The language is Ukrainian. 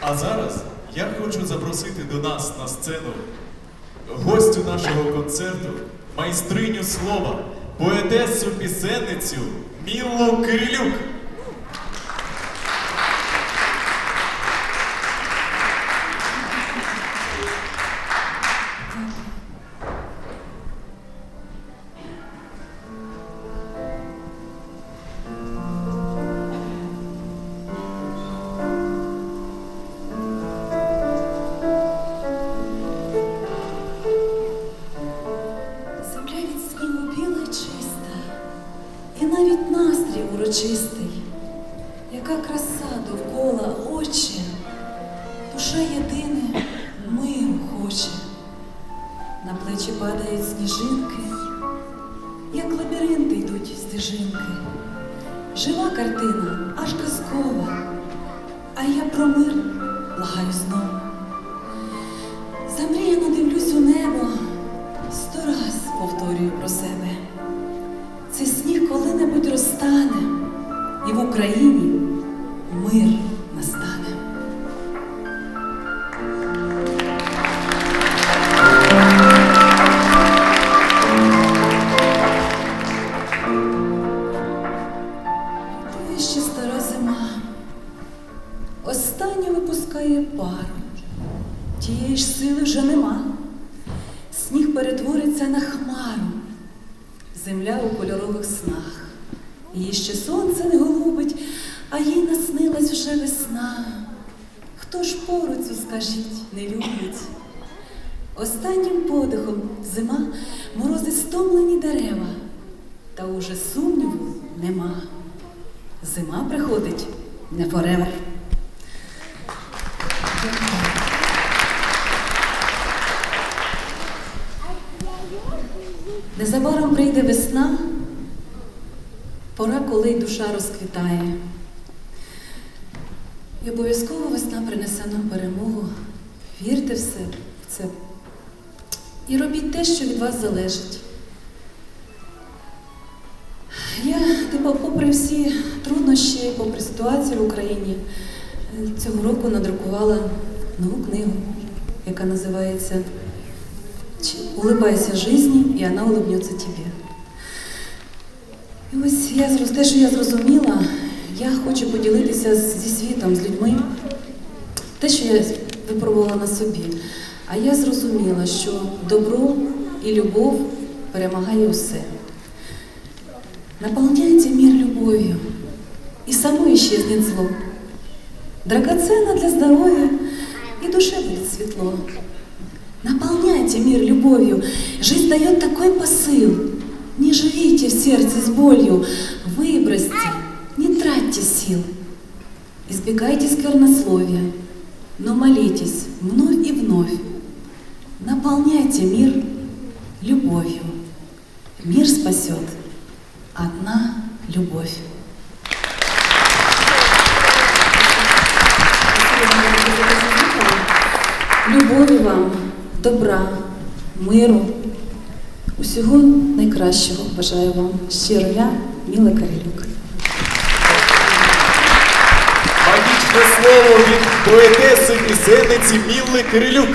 А зараз я хочу запросити до нас на сцену гостю нашого концерту, майстриню слова, поетесу пісенницю Міллу Кирилюк. Урочистий, яка краса довкола очі, душа єдине миру хоче. На плечі падають сніжинки, як лабіринти йдуть стежинки. Жива картина, аж казкова, а я про мир Україні мир настане. Ще стара зима, останню випускає пару. Тієї ж сили вже нема. Сніг перетвориться на хмару, земля у кольорових снах. Її ще сонце не голубить, а їй наснилась вже весна. Хто ж пору цю, скажіть, не любить? Останнім подихом зима морози стомлені дерева, та уже сумніву нема. Зима приходить не forever. Незабаром прийде весна, пора, коли душа розквітає. І обов'язково весна принесе нам перемогу. Вірте все в це. І робіть те, що від вас залежить. Я, типу, попри всі труднощі, попри ситуацію в Україні, цього року надрукувала нову книгу, яка називається Улыбайся жизни, і вона улыбнеться тебе. І ось я те, що я зрозуміла, я хочу поділитися зі світом, з людьми. Те, що я випробувала на собі. А я зрозуміла, що добро і любов перемагає усе. Наполняйте мир любовью, и само исчезнет зло. Драгоценно для здоровья, и душе будет светло. Наполняйте мир любовью. Жизнь дает такой посыл. Не живите в сердце с болью. Выбросьте, тратьте сил. Избегайте сквернословия, но молитесь вновь и вновь. Наполняйте мир любовью. Мир спасет одна любовь. Любові вам, добра, миру, усього найкращого бажаю вам. Щиро я, Міла Карелюк. Слово від поетеси і зениці Мілли Кирилюк.